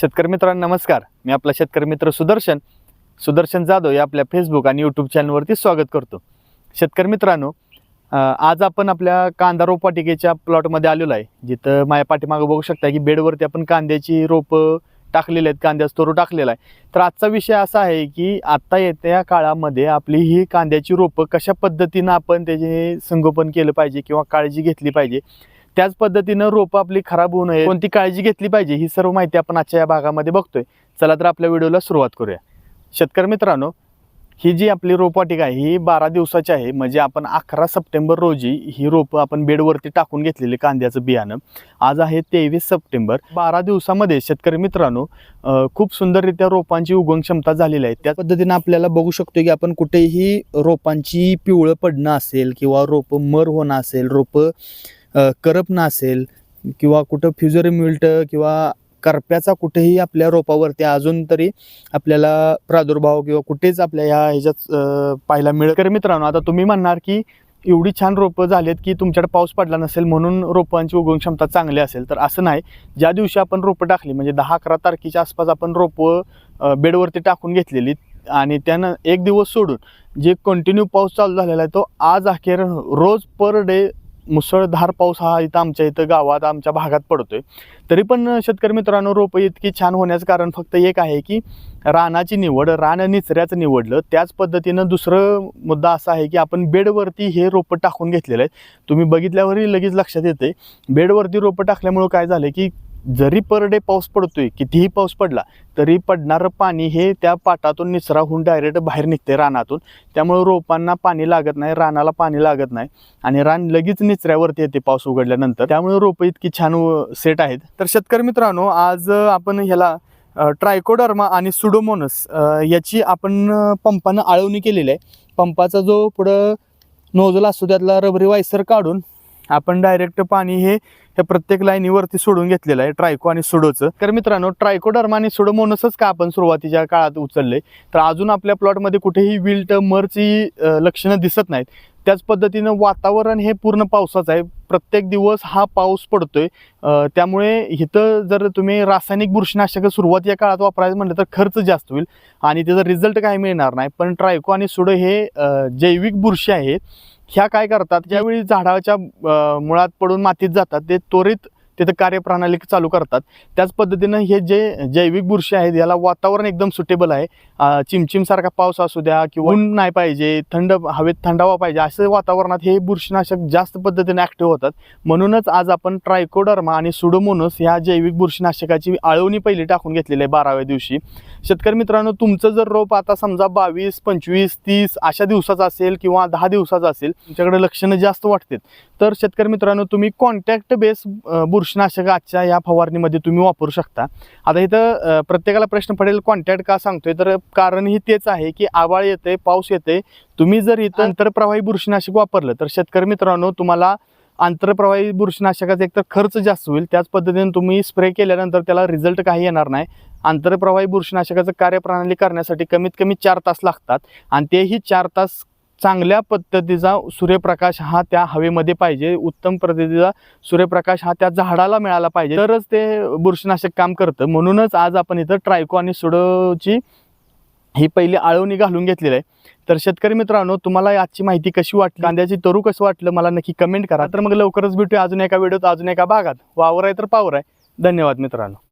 शेतकरी मित्रांनो नमस्कार. मी आपला शेतकरी मित्र सुदर्शन. सुदर्शन जाधव या आपल्या फेसबुक आणि यूट्यूब चॅनलवरती स्वागत करतो. शेतकरी मित्रांनो आज आपण आपल्या कांदा रोपवाटिकेच्या प्लॉटमध्ये आलेलो आहे. जिथं माझ्या पाठीमागं बघू शकता की बेडवरती आपण कांद्याची रोपं टाकलेली आहेत कांद्याचा तोरू टाकलेला आहे. तर आजचा विषय असा आहे की आत्ता येत्या काळामध्ये आपली ही कांद्याची रोपं कशा पद्धतीनं आपण त्याचे संगोपन केलं पाहिजे किंवा काळजी घेतली पाहिजे त्याच पद्धतीनं रोपं आपली खराब होऊ नये कोणती काळजी घेतली पाहिजे ही सर्व माहिती आपण आजच्या या भागामध्ये बघतोय. चला तर आपल्या व्हिडिओला सुरुवात करूया. शेतकरी मित्रांनो ही जी आपली रोपवाटिका आहे ही बारा दिवसाची आहे. म्हणजे आपण अकरा सप्टेंबर रोजी ही रोपं आपण बेडवरती टाकून घेतलेली कांद्याचं बियाणं. आज आहे तेवीस सप्टेंबर. बारा दिवसामध्ये शेतकरी मित्रांनो खूप सुंदररित्या रोपांची उगवण क्षमता झालेली आहे. त्या पद्धतीनं आपल्याला बघू शकतो की आपण कुठेही रोपांची पिवळं पडणं असेल किंवा रोपं मर होणं असेल रोपं करपणं असेल किंवा कुठं फ्युजर मिल्ट किंवा करप्याचा कुठेही आपल्या रोपावरती अजून तरी आपल्याला प्रादुर्भाव किंवा कुठेच आपल्या ह्या ह्याच्यात पाहायला मिळत तर मित्रांनो आता तुम्ही म्हणणार की एवढी छान रोपं झालीत की तुमच्याकडे पाऊस पडला नसेल म्हणून रोपांची उगवण क्षमता चांगली असेल. तर असं नाही. ज्या दिवशी आपण रोपं टाकली म्हणजे दहा अकरा तारखेच्या आसपास आपण रोपं बेडवरती टाकून घेतलेली आणि त्यानं एक दिवस सोडून जे कंटिन्यू पाऊस चालू झालेला आहे तो आज अखेर रोज पर डे मुसळधार पाऊस हा इथं आमच्या इथं गावात आमच्या भागात पडतोय. तरी पण शेतकरी मित्रांनो रोपं इतकी छान होण्याचं कारण फक्त एक आहे की रानाची निवड रान निचऱ्याचं निवडलं त्याच पद्धतीनं दुसरं मुद्दा असा आहे की आपण बेडवरती हे रोपं टाकून घेतलेलं आहे. तुम्ही बघितल्यावरही लगेच लक्षात येते बेडवरती रोपं टाकल्यामुळं काय झालं की जरी पर डे पाऊस पडतोय कितीही पाऊस पडला तरी पडणारं पाणी हे त्या पाटातून निचरा होऊन डायरेक्ट बाहेर निघते रानातून. त्यामुळे रोपांना पाणी लागत नाही रानाला पाणी लागत नाही आणि रान लगेच निचऱ्यावरती येते पाऊस उघडल्यानंतर. त्यामुळे रोपं इतकी छान सेट आहेत. तर शेतकरी मित्रांनो आज आपण ह्याला ट्रायकोडर्मा आणि सुडोमोनस याची आपण पंपानं आळवणी केलेली आहे. पंपाचा जो पुढं नोजल असतो त्यातला रबरी वायसर काढून आपण डायरेक्ट पाणी हे हे प्रत्येक लाईनीवरती सोडून घेतलेलं आहे ट्रायको आणि सुडोचं. तर मित्रांनो ट्रायकोडर्मा आणि सुडोमोनसच का आपण सुरुवातीच्या काळात उचलले तर अजून आपल्या प्लॉटमध्ये कुठेही विल्ट मरची लक्षणं दिसत नाहीत. त्याच पद्धतीनं वातावरण हे पूर्ण पावसाचं आहे. प्रत्येक दिवस हा पाऊस पडतोय. त्यामुळे इथं जर तुम्ही रासायनिक बुरशीनाशक सुरुवात या काळात वापरायचं म्हटलं तर खर्च जास्त होईल आणि त्याचा रिझल्ट काही मिळणार नाही. पण ट्रायको आणि सुडो हे जैविक बुरशी आहेत. ह्या काय करतात? ज्यावेळी झाडाच्या मुळात पडून मातीत जातात ते त्वरित तिथं कार्यप्रणाली चालू करतात. त्याच पद्धतीनं हे जे जैविक बुरशी आहेत याला वातावरण एकदम सुटेबल आहे. चिमचिमसारखा पाऊस असू द्या किंवा ऊन नाही पाहिजे थंड हवेत थंडावा पाहिजे असं वातावरणात हे बुरशीनाशक जास्त पद्धतीने ॲक्टिव्ह होतात. म्हणूनच आज आपण ट्रायकोडर्मा आणि सुडोमोनस ह्या जैविक बुरशीनाशकाची आळवणी पहिली टाकून घेतलेली आहे बाराव्या दिवशी. शेतकरी मित्रांनो तुमचं जर रोप आता समजा बावीस पंचवीस तीस अशा दिवसाचा असेल किंवा दहा दिवसाचं असेल तुमच्याकडे लक्षणं जास्त वाटतात तर शेतकरी मित्रांनो तुम्ही कॉन्टॅक्ट बेस बुरशी बुरशीनाशक आजच्या या फवारणीमध्ये तुम्ही वापरू शकता. आता इथं प्रत्येकाला प्रश्न पडेल कॉन्टॅक्ट का सांगतोय? तर कारण ही तेच आहे की आवाळ येते पाऊस येते तुम्ही जर इथं आंतरप्रवाही बुरशीनाशक वापरलं तर शेतकरी मित्रांनो तुम्हाला आंतरप्रवाही बुरशीनाशकाचा एकतर खर्च जास्त होईल. त्याच पद्धतीने तुम्ही स्प्रे केल्यानंतर त्याला रिझल्ट काही येणार नाही. आंतरप्रवाही बुरशीनाशकाचं कार्यप्रणाली करण्यासाठी कमीत कमी चार तास लागतात. आणि तेही चार तास चांगल्या पद्धतीचा सूर्यप्रकाश हा त्या हवेमध्ये पाहिजे. उत्तम पद्धतीचा सूर्यप्रकाश हा त्या झाडाला मिळाला पाहिजे. तरच ते बुरशीनाशक काम करतं. म्हणूनच आज आपण इथं ट्रायको आणि सुडोची ही पहिली आळवणी घालून घेतलेली आहे. तर शेतकरी मित्रांनो तुम्हाला आजची माहिती कशी वाटली? कांद्याची तरू कसं वाटलं? मला नक्की कमेंट करा. तर मग लवकरच भेटूया अजून एका व्हिडिओत अजून एका भागात. वावर आहे तर पावर आहे. धन्यवाद मित्रांनो.